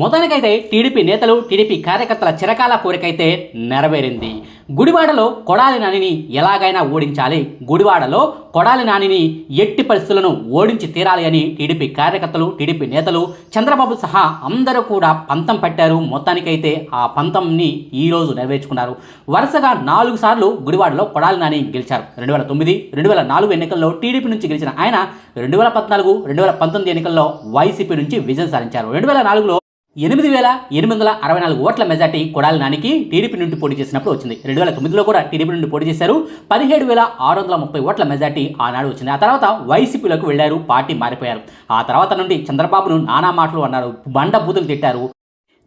మొత్తానికైతే టీడీపీ నేతలు టీడీపీ కార్యకర్తల చిరకాల కోరికైతే నెరవేరింది. గుడివాడలో కొడాలి నానిని ఎలాగైనా ఓడించాలి. గుడివాడలో కొడాలి నానిని ఎట్టి పరిస్థితులను ఓడించి తీరాలి అని టీడీపీ కార్యకర్తలు టీడీపీ నేతలు చంద్రబాబు సహా అందరూ కూడా పంతం పట్టారు. మొత్తానికైతే ఆ పంతంని ఈ రోజు నెరవేర్చుకున్నారు. వరుసగా నాలుగు సార్లు గుడివాడలో కొడాలి నాని గెలిచారు. రెండు వేల తొమ్మిది రెండు వేల నాలుగు ఎన్నికల్లో టీడీపీ నుంచి గెలిచిన ఆయన రెండు వేల పద్నాలుగు రెండు వేల పంతొమ్మిది ఎన్నికల్లో వైసీపీ నుంచి విజయం సాధించారు. రెండు వేల నాలుగులో ఎనిమిది వేల ఎనిమిది వందల అరవై నాలుగు ఓట్ల మెజార్టీ కొడాలి నానికి టీడీపీ నుండి పోటీ చేసినప్పుడు వచ్చింది. రెండు వేల తొమ్మిదిలో కూడా టీడీపీ నుండి పోటీ చేశారు. పదిహేడు వేల ఆరు వందల ముప్పై ఓట్ల మెజార్టీ ఆనాడు వచ్చింది. ఆ తర్వాత వైసీపీలోకి వెళ్ళారు పార్టీ మారిపోయారు. ఆ తర్వాత నుండి చంద్రబాబును నానా మాటలు అన్నారు బండ బూతులు తిట్టారు.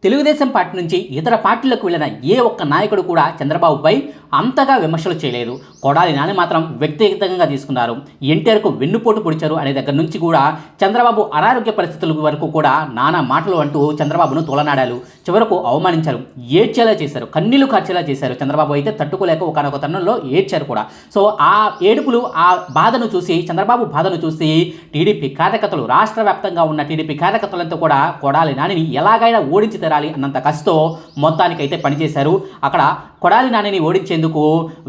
తెలుగుదేశం పార్టీ నుంచి ఇతర పార్టీలకు వెళ్ళిన ఏ ఒక్క నాయకుడు కూడా చంద్రబాబుపై అంతగా విమర్శలు చేయలేదు. కొడాలి నాని మాత్రం వ్యక్తిగతంగా తీసుకున్నారు. ఎన్టీఆర్కు వెన్నుపోటు పొడిచారు అనే దగ్గర నుంచి కూడా చంద్రబాబు అనారోగ్య పరిస్థితుల వరకు కూడా నానా మాటలు అంటూ చంద్రబాబును తోలనాడారు. చివరకు అవమానించారు. ఏడ్చేలా చేశారు. కన్నీళ్ళు కార్చేలా చేశారు. చంద్రబాబు అయితే తట్టుకోలేక ఒకనొక తరుణంలో ఏడ్చారు కూడా. సో ఆ ఏడుపులు ఆ బాధను చూసి చంద్రబాబు బాధను చూసి టీడీపీ కార్యకర్తలు రాష్ట్ర వ్యాప్తంగా ఉన్న టీడీపీ కార్యకర్తలంతా కూడా కొడాలి నానిని ఎలాగైనా ఓడించి తీరాలి అన్నంత కసితో మొత్తానికైతే పనిచేశారు. అక్కడ కొడాలి నానిని ఓడించేందుకు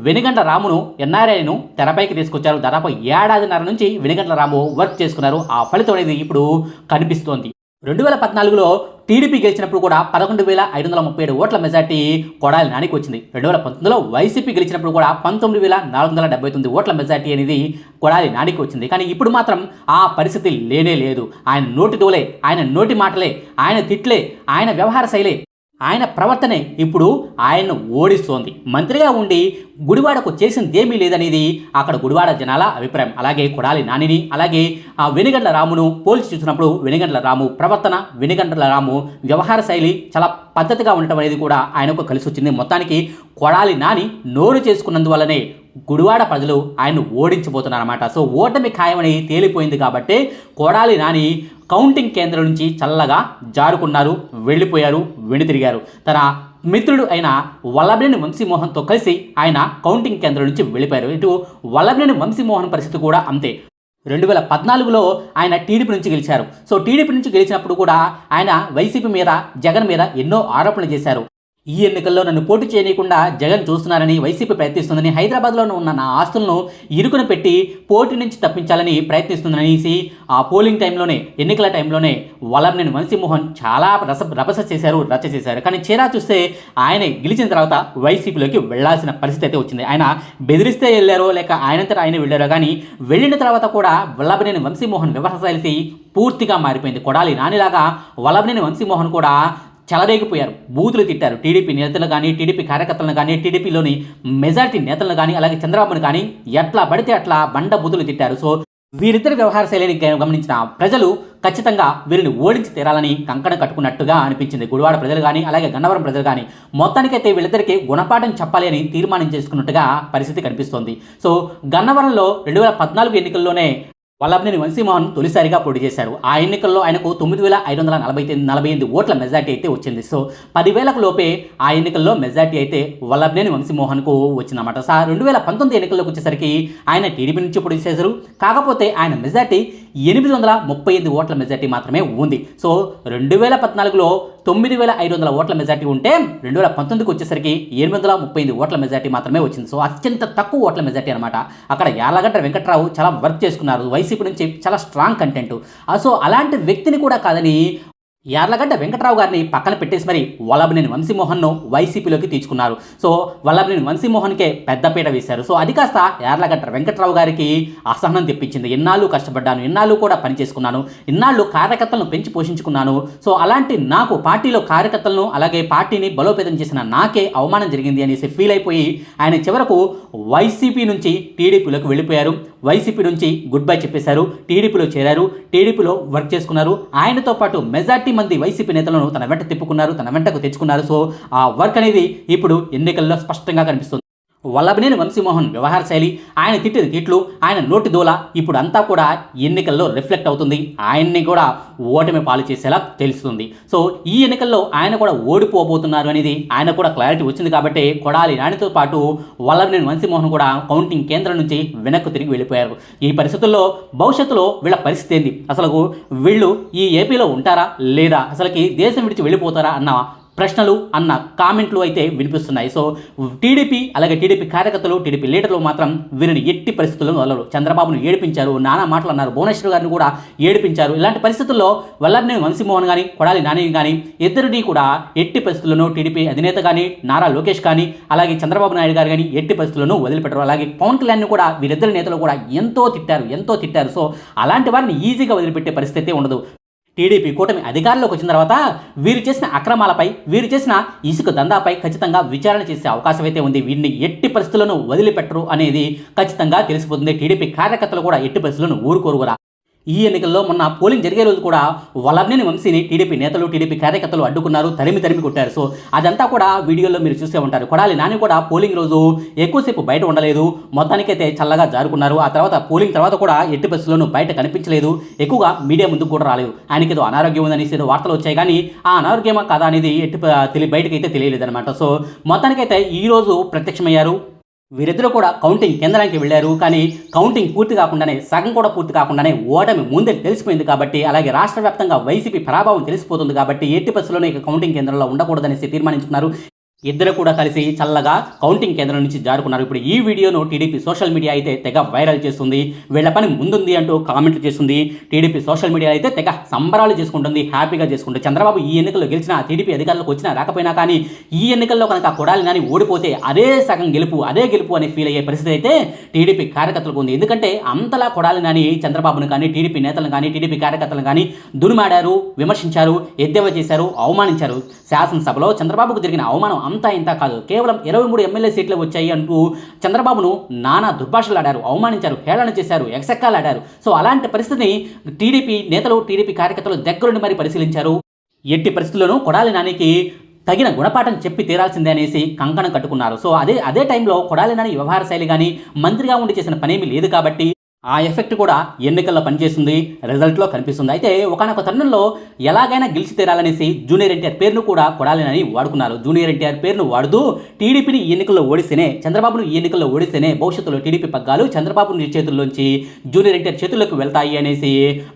వెనుగండ్ల రామును ఎన్ఆర్ఐను తెరపైకి తీసుకొచ్చారు. దాదాపు ఏడాదిన్నర నుంచి వెనుగండ్ల రాము వర్క్ చేసుకున్నారు. ఆ ఫలితం అనేది ఇప్పుడు కనిపిస్తోంది. రెండు వేల పద్నాలుగులో టీడీపీ గెలిచినప్పుడు కూడా పదకొండు వేల ఐదు వందల ముప్పై ఏడు ఓట్ల మెజార్టీ కొడాలి నానికి వచ్చింది. రెండు వేల పంతొమ్మిదిలో వైసీపీ గెలిచినప్పుడు కూడా పంతొమ్మిది వేల నాలుగు వందల డెబ్బై తొమ్మిది ఓట్ల మెజార్టీ అనేది కొడాలి నానికి వచ్చింది. కానీ ఇప్పుడు మాత్రం ఆ పరిస్థితి లేనే లేదు. ఆయన నోటి దోలే ఆయన నోటి మాటలే ఆయన తిట్లే ఆయన వ్యవహార శైలే ఆయన ప్రవర్తనే ఇప్పుడు ఆయన్ను ఓడిస్తోంది. మంత్రిగా ఉండి గుడివాడకు చేసిందేమీ లేదనేది అక్కడ గుడివాడ జనాల అభిప్రాయం. అలాగే కొడాలి నానిని అలాగే ఆ వెనుగండ్ల రామును పోల్చి చూసినప్పుడు వెనుగండ్ల రాము ప్రవర్తన వెనుగండ్ల రాము వ్యవహార శైలి చాలా పద్ధతిగా ఉండటం అనేది కూడా ఆయనకు కలిసి వచ్చింది మొత్తానికి కొడాలి నాని నోరు చేసుకున్నందువల్లనే గుడివాడ ప్రజలు ఆయన్ను ఓడించబోతున్నారన్నమాట. సో ఓటమి ఖాయమని తేలిపోయింది కాబట్టి కొడాలి నాని కౌంటింగ్ కేంద్రం నుంచి చల్లగా జారుకున్నారు వెళ్ళిపోయారు వెనుతిరిగారు. తన మిత్రుడు అయిన వల్లభనేని వంశీమోహన్తో కలిసి ఆయన కౌంటింగ్ కేంద్రం నుంచి వెళ్ళిపోయారు. ఇటు వల్లభనేని వంశీమోహన్ పరిస్థితి కూడా అంతే. రెండు వేల పద్నాలుగులో ఆయన టీడీపీ నుంచి గెలిచారు. సో టీడీపీ నుంచి గెలిచినప్పుడు కూడా ఆయన వైసీపీ మీద జగన్ మీద ఎన్నో ఆరోపణలు చేశారు. ఈ ఎన్నికల్లో నన్ను పోటీ చేయనీయకుండా జగన్ చూస్తున్నారని వైసీపీ ప్రయత్నిస్తుందని హైదరాబాద్లో ఉన్న నా ఆస్తులను ఇరుకున పెట్టి పోటీ నుంచి తప్పించాలని ప్రయత్నిస్తుందనేసి ఆ పోలింగ్ టైంలోనే ఎన్నికల టైంలోనే వలంనేని వంశీమోహన్ చాలా రస రభస చేశారు రచ్చ చేశారు. కానీ చీరా చూస్తే ఆయన గెలిచిన తర్వాత వైసీపీలోకి వెళ్ళాల్సిన పరిస్థితి అయితే వచ్చింది. ఆయన బెదిరిస్తే వెళ్ళారో లేక ఆయనంతటా ఆయన వెళ్ళారో కానీ వెళ్ళిన తర్వాత కూడా వల్లభనేని వంశీమోహన్ వ్యవహార పూర్తిగా మారిపోయింది. కొడాలి నానిలాగా వల్లభనేని వంశీమోహన్ కూడా చెలరేగిపోయారు. బూతులు తిట్టారు. టీడీపీ నేతలు కానీ టీడీపీ కార్యకర్తలను కానీ టీడీపీలోని మెజార్టీ నేతలను కానీ అలాగే చంద్రబాబును కానీ ఎట్లా పడితే అట్లా బండ బూతులు తిట్టారు. సో వీరిద్దరి వ్యవహార శైలిని గ- గమనించిన ప్రజలు ఖచ్చితంగా వీరిని ఓడించి తీరాలని కంకణం కట్టుకున్నట్టుగా అనిపించింది. గుడివాడ ప్రజలు కానీ అలాగే గన్నవరం ప్రజలు కానీ మొత్తానికైతే వీళ్ళిద్దరికీ గుణపాఠం చెప్పాలి అని తీర్మానం చేసుకున్నట్టుగా పరిస్థితి కనిపిస్తోంది. సో గన్నవరంలో రెండు వేల పద్నాలుగు ఎన్నికల్లోనే వల్లభనేని వంశీమోహన్ తొలిసారిగా పోటీ చేశారు. ఆ ఎన్నికల్లో ఆయనకు తొమ్మిది వేల ఐదు వందల నలభై నలభై ఎనిమిది ఓట్ల మెజార్టీ అయితే వచ్చింది. సో పదివేలకు లోపే ఆ ఎన్నికల్లో మెజార్టీ అయితే వల్లభనేని వంశీమోహన్కు వచ్చిందన్నమాట. సార్ రెండు వేల పంతొమ్మిది ఎన్నికల్లోకి వచ్చేసరికి ఆయన టీడీపీ నుంచి పోటీ చేశారు. కాకపోతే ఆయన మెజార్టీ ఎనిమిది వందల ముప్పై ఎనిమిది ఓట్ల మెజార్టీ మాత్రమే ఉంది. సో రెండు వేల పద్నాలుగులో తొమ్మిది వేల ఐదు వందల ఓట్ల మెజార్టీ ఉంటే రెండు వేల పంతొమ్మిదికి వచ్చేసరికి ఎనిమిది వందల ముప్పై ఎనిమిది ఓట్ల మెజార్టీ మాత్రమే వచ్చింది. సో అత్యంత తక్కువ ఓట్ల మెజార్టీ అనమాట అక్కడ యాలగడ్డ వెంకట్రావు చాలా వర్క్ చేసుకున్నారు. వైసీపీ నుంచి చాలా స్ట్రాంగ్ కంటెంట్. సో అలాంటి వ్యక్తిని కూడా కాదని యార్లగడ్డ వెంకట్రావు గారిని పక్కన పెట్టేసి మరి వల్లభనేని వంశీమోహన్ను వైసీపీలోకి తీసుకున్నారు. సో వల్లభనేని వంశీమోహన్కే పెద్దపీట వేశారు. సో అది కాస్త యార్లగడ్డ వెంకట్రావు గారికి అసహనం తెప్పించింది. ఎన్నాళ్ళు కష్టపడ్డాను ఎన్నాళ్ళు కూడా పని చేసుకున్నాను ఇన్నాళ్ళు కార్యకర్తలను పెంచి పోషించుకున్నాను. సో అలాంటి నాకు పార్టీలో కార్యకర్తలను అలాగే పార్టీని బలోపేతం చేసిన నాకే అవమానం జరిగింది అనేసి ఫీల్ అయిపోయి ఆయన చివరకు వైసీపీ నుంచి టీడీపీలోకి వెళ్ళిపోయారు. వైసీపీ నుంచి గుడ్ బై చెప్పేశారు టీడీపీలో చేరారు టీడీపీలో వర్క్ చేసుకున్నారు. ఆయనతో పాటు మెజార్టీ మంది వైసీపీ నేతలను తన వెంట తిప్పుకున్నారు తన వెంటకు తెచ్చుకున్నారు. సో ఆ వర్క్ అనేది ఇప్పుడు ఎన్నికల్లో స్పష్టంగా కనిపిస్తుంది. వల్లభనేని వంశీమోహన్ వ్యవహార శైలి ఆయన తిట్టిన తిట్లు ఆయన నోటి దోల ఇప్పుడు అంతా కూడా ఎన్నికల్లో రిఫ్లెక్ట్ అవుతుంది. ఆయన్ని కూడా ఓటమి పాలు చేసేలా తెలుస్తుంది. సో ఈ ఎన్నికల్లో ఆయన కూడా ఓడిపోబోతున్నారు అనేది ఆయన కూడా క్లారిటీ వచ్చింది కాబట్టి కొడాలి నానితో పాటు వల్లభనేని వంశీమోహన్ కూడా కౌంటింగ్ కేంద్రం నుంచి వెనక్కు తిరిగి వెళ్ళిపోయారు. ఈ పరిస్థితుల్లో భవిష్యత్తులో వీళ్ళ పరిస్థితి ఏంది? అసలు వీళ్ళు ఈ ఏపీలో ఉంటారా? లేదా అసలుకి దేశం విడిచి వెళ్ళిపోతారా? అన్న ప్రశ్నలు అన్న కామెంట్లు అయితే వినిపిస్తున్నాయి. సో టీడీపీ అలాగే టీడీపీ కార్యకర్తలు టీడీపీ లీడర్లు మాత్రం వీరిని ఎట్టి పరిస్థితుల్లో వదలరు. చంద్రబాబును ఏడిపించారు నానా మాటలు అన్నారు భువనేశ్వర్ గారిని కూడా ఏడిపించారు. ఇలాంటి పరిస్థితుల్లో వల్లభనేని వంశీమోహన్ కానీ కొడాలి నాని కానీ ఇద్దరిని కూడా ఎట్టి పరిస్థితుల్లోనూ టీడీపీ అధినేత కానీ నారా లోకేష్ కానీ అలాగే చంద్రబాబు నాయుడు గారు కానీ ఎట్టి పరిస్థితుల్లోనూ వదిలిపెట్టరు. అలాగే పవన్ కళ్యాణ్ కూడా వీరిద్దరు నేతలు కూడా ఎంతో తిట్టారు ఎంతో తిట్టారు. సో అలాంటి వారిని ఈజీగా వదిలిపెట్టే పరిస్థితి ఉండదు. టీడీపీ కూటమి అధికారంలోకి వచ్చిన తర్వాత వీరు చేసిన అక్రమాలపై వీరు చేసిన ఇసుక దందాపై ఖచ్చితంగా విచారణ చేసే అవకాశం అయితే ఉంది. వీరిని ఎట్టి పరిస్థితులను వదిలిపెట్టరు అనేది ఖచ్చితంగా తెలిసిపోతుంది. టీడీపీ కార్యకర్తలు కూడా ఎట్టి పరిస్థితులను ఊరుకోరు కూడా. ఈ ఎన్నికల్లో మొన్న పోలింగ్ జరిగే రోజు కూడా వల్లభనేని వంశీని టీడీపీ నేతలు టీడీపీ కార్యకర్తలు అడ్డుకున్నారు తరిమి తరిమి కొట్టారు. సో అదంతా కూడా వీడియోలో మీరు చూసే ఉంటారు. కొడాలి నాని కూడా పోలింగ్ రోజు ఎక్కువసేపు బయట ఉండలేదు. మొత్తానికైతే చల్లగా జారుకున్నారు. ఆ తర్వాత పోలింగ్ తర్వాత కూడా ఎట్టి బస్సులోనూ బయట కనిపించలేదు. ఎక్కువగా మీడియా ముందుకు కూడా రాలేదు. ఆయనకి ఏదో అనారోగ్యం ఉందనేసి ఏదో వార్తలు వచ్చాయి. కానీ ఆ అనారోగ్యమా కాదా అనేది ఎట్టి తెలి బయటకైతే తెలియలేదు అనమాట సో మొత్తానికైతే ఈ రోజు ప్రత్యక్షమయ్యారు. వీరిద్దరూ కూడా కౌంటింగ్ కేంద్రానికి వెళ్ళారు. కానీ కౌంటింగ్ పూర్తి కాకుండానే సగం కూడా పూర్తి కాకుండానే ఓటమి ముందే తెలిసిపోయింది కాబట్టి అలాగే రాష్ట్ర వ్యాప్తంగా వైసీపీ ప్రభావం తెలిసిపోతుంది కాబట్టి ఎట్టి బస్సులోనే ఇక కౌంటింగ్ కేంద్రంలో ఉండకూడదనేసి తీర్మానించుకున్నారు. ఇద్దరు కూడా కలిసి చల్లగా కౌంటింగ్ కేంద్రం నుంచి జారుకున్నారు. ఇప్పుడు ఈ వీడియోను టీడీపీ సోషల్ మీడియా అయితే తెగ వైరల్ చేస్తుంది. వీళ్ళ పని ముందుంది అంటూ కామెంట్లు చేస్తుంది. టీడీపీ సోషల్ మీడియా అయితే తెగ సంబరాలు చేసుకుంటుంది హ్యాపీగా చేసుకుంటుంది. చంద్రబాబు ఈ ఎన్నికల్లో గెలిచినా టీడీపీ అధికారులకు వచ్చినా రాకపోయినా కానీ ఈ ఎన్నికల్లో కనుక కొడాలి కానీ ఓడిపోతే అదే సగం గెలుపు అదే గెలుపు అని ఫీల్ అయ్యే పరిస్థితి అయితే టీడీపీ కార్యకర్తలకు ఉంది. ఎందుకంటే అంతలా కొడాలి కానీ చంద్రబాబును కానీ టీడీపీ నేతలను కానీ టీడీపీ కార్యకర్తలను కానీ దునుమాడారు విమర్శించారు ఎద్దేవా చేశారు అవమానించారు. శాసనసభలో చంద్రబాబుకు జరిగిన అవమానం అంతా ఇంత కాదు. కేవలం ఇరవై మూడు ఎమ్మెల్యే సీట్లు వచ్చాయి అంటూ చంద్రబాబును నానా దుర్భాషలాడారు అవమానించారు హేళన చేశారు ఎక్సెక్కాలాడారు సో అలాంటి పరిస్థితిని టీడీపీ నేతలు టీడీపీ కార్యకర్తలు దగ్గరుండి మరి పరిశీలించారు. ఎట్టి పరిస్థితుల్లోనూ కొడాలి నానికి తగిన గుణపాఠం చెప్పి తీరాల్సిందే అనేసి కంకణం కట్టుకున్నారు. సో అదే అదే టైంలో కొడాలి నాని వ్యవహార శైలి కానీ మంత్రిగా ఉండి చేసిన పనేమీ లేదు కాబట్టి ఆ ఎఫెక్ట్ కూడా ఎన్నికల్లో పనిచేస్తుంది రిజల్ట్లో కనిపిస్తుంది. అయితే ఒకనొక తరుణంలో ఎలాగైనా గెలిచి తీరాలనేసి జూనియర్ ఎన్టీఆర్ పేరును కూడా కొడాలేనని వాడుకున్నారు. జూనియర్ ఎన్టీఆర్ పేరును వాడుతూ టీడీపీని ఈ ఎన్నికల్లో ఓడిస్తేనే చంద్రబాబును ఈ ఎన్నికల్లో ఓడిస్తేనే భవిష్యత్తులో టీడీపీ పగ్గాలు చంద్రబాబు చేతుల్లోంచి జూనియర్ ఎన్టీఆర్ చేతుల్లోకి వెళ్తాయి అనేసి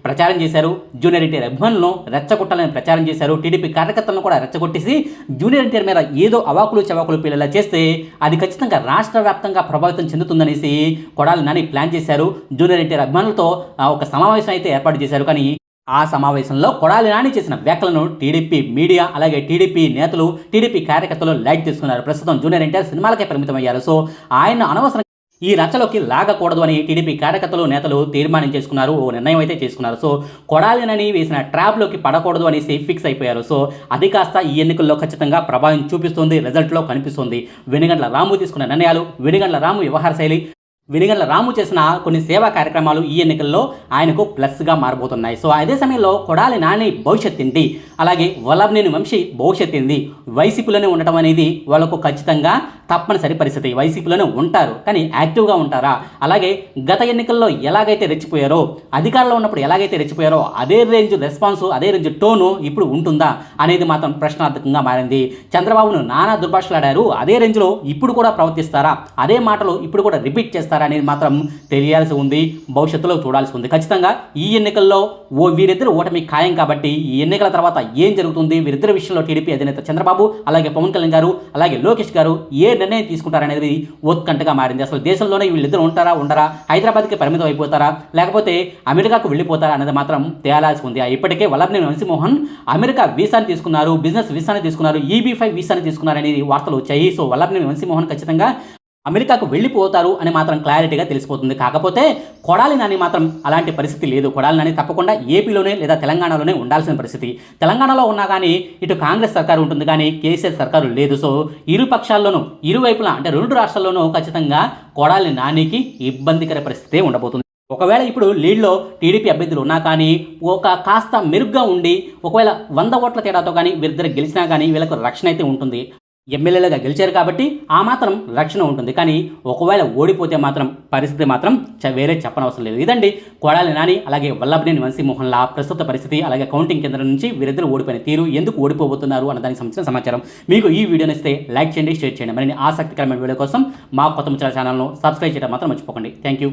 ప్రచారం చేశారు. జూనియర్ ఎన్టీఆర్ అభిమానులను రెచ్చగొట్టాలని ప్రచారం చేశారు. టీడీపీ కార్యకర్తలను కూడా రెచ్చగొట్టేసి జూనియర్ ఎన్టీఆర్ మీద ఏదో అవాకులు చవాకులు పిల్లలా చేస్తే అది ఖచ్చితంగా రాష్ట్ర వ్యాప్తంగా ప్రభావితం చెందుతుందనేసి కొడాలి నాని ప్లాన్ చేశారు. జూనియర్ ఎన్టీఆర్ అభిమానులతో ఒక సమావేశం అయితే ఏర్పాటు చేశారు. కానీ ఆ సమావేశంలో కొడాలి నాని చేసిన వ్యాఖ్యలను టీడీపీ మీడియా అలాగే టీడీపీ నేతలు టీడీపీ కార్యకర్తలు లైక్ తీసుకున్నారు ప్రస్తుతం జూనియర్ ఎన్టీఆర్ సినిమాలకే పరిమితమయ్యారు. సో ఆయన అనవసరం ఈ రచ్చలోకి లాగకూడదు అని టీడీపీ కార్యకర్తలు నేతలు తీర్మానం చేసుకున్నారు. ఓ నిర్ణయం అయితే చేసుకున్నారు. సో కొడాలినని వేసిన ట్రాప్లోకి పడకూడదు అనేసి ఫిక్స్ అయిపోయారు. సో అది కాస్త ఈ ఎన్నికల్లో ఖచ్చితంగా ప్రభావం చూపిస్తుంది రిజల్ట్లో కనిపిస్తుంది. వెనుగండ్ల రాము తీసుకున్న నిర్ణయాలు వెనుగండ్ల రాము వ్యవహార శైలి వెనుగండ్ల రాము చేసిన కొన్ని సేవా కార్యక్రమాలు ఈ ఎన్నికల్లో ఆయనకు ప్లస్గా మారబోతున్నాయి. సో అదే సమయంలో కొడాలి నాని భవిష్యత్ ఏంటి? అలాగే వల్లభనేని వంశీ భవిష్యత్ ఏంది? వైసీపీలోనే ఉండటం అనేది వాళ్ళకు ఖచ్చితంగా తప్పనిసరి పరిస్థితి. వైసీపీలోనే ఉంటారు కానీ యాక్టివ్గా ఉంటారా? అలాగే గత ఎన్నికల్లో ఎలాగైతే రెచ్చిపోయారో అధికారంలో ఉన్నప్పుడు ఎలాగైతే రెచ్చిపోయారో అదే రేంజ్ రెస్పాన్స్ అదే రేంజ్ టోను ఇప్పుడు ఉంటుందా అనేది మాత్రం ప్రశ్నార్థకంగా మారింది. చంద్రబాబును నానా దుర్భాషలాడారు అదే రేంజ్లో ఇప్పుడు కూడా ప్రవర్తిస్తారా? అదే మాటలు ఇప్పుడు కూడా రిపీట్ చేస్తారా అనేది మాత్రం తెలియాల్సి ఉంది భవిష్యత్తులో చూడాల్సి ఉంది. ఖచ్చితంగా ఈ ఎన్నికల్లో ఓ వీరిద్దరు ఓటమి ఖాయం కాబట్టి ఈ ఎన్నికల తర్వాత ఏం జరుగుతుంది? వీరిద్దరి విషయంలో టీడీపీ అధినేత చంద్రబాబు అలాగే పవన్ కళ్యాణ్ గారు అలాగే లోకేష్ గారు ఏ నిర్ణయం తీసుకుంటారనేది ఉత్కంఠగా మారింది. అసలు దేశంలోనే వీళ్ళిద్దరు ఉంటారా ఉండరా? హైదరాబాద్కి పరిమితం అయిపోతారా? లేకపోతే అమెరికాకు వెళ్ళిపోతారా అనేది మాత్రం తేలాల్సి ఉంది. ఆ ఇప్పటికే వల్లభనే వంశీమోహన్ అమెరికా వీసాని తీసుకున్నారు బిజినెస్ వీసాని తీసుకున్నారు ఈబీ ఫైవ్ వీసాని తీసుకున్నారు అనేది వార్తలు వచ్చాయి. సో వల్లభనే వంశీమోహన్ ఖచ్చితంగా అమెరికాకు వెళ్ళిపోతారు అని మాత్రం క్లారిటీగా తెలిసిపోతుంది. కాకపోతే కొడాలి నాని మాత్రం అలాంటి పరిస్థితి లేదు. కొడాలి నాని తప్పకుండా ఏపీలోనే లేదా తెలంగాణలోనే ఉండాల్సిన పరిస్థితి. తెలంగాణలో ఉన్నా కానీ ఇటు కాంగ్రెస్ సర్కారు ఉంటుంది కానీ కేసీఆర్ సర్కారు లేదు. సో ఇరు పక్షాల్లోనూ ఇరువైపులా అంటే రెండు రాష్ట్రాల్లోనూ ఖచ్చితంగా కొడాలి నానికి ఇబ్బందికర పరిస్థితే ఉండబోతుంది. ఒకవేళ ఇప్పుడు లీడ్లో టీడీపీ అభ్యర్థులు ఉన్నా కానీ ఒక కాస్త మెరుగ్గా ఉండి ఒకవేళ వంద ఓట్ల తేడాతో కానీ వీరిద్దరు గెలిచినా కానీ వీళ్ళకు రక్షణ అయితే ఉంటుంది. ఎమ్మెల్యేలుగా గెలిచారు కాబట్టి ఆ మాత్రం రక్షణ ఉంటుంది. కానీ ఒకవేళ ఓడిపోతే మాత్రం పరిస్థితి మాత్రం వేరే చెప్పనవసరం లేదు. ఇదండి కొడాలి నాని అలాగే వల్లభనేని వంశీమోహన్ల ప్రస్తుత పరిస్థితి అలాగే కౌంటింగ్ కేంద్రం నుంచి వీరిద్దరు ఓడిపోయిన తీరు ఎందుకు ఓడిపోబోతున్నారు అన్న దానికి సంబంధించిన సమాచారం మీకు ఈ వీడియో నచ్చితే లైక్ చేయండి షేర్ చేయండి. మరిన్ని ఆసక్తికరమైన వీడియో కోసం మా కొత్త ముచ్చల ఛానల్ను సబ్స్క్రైబ్ చేయడం మాత్రం మర్చిపోకండి. Thank you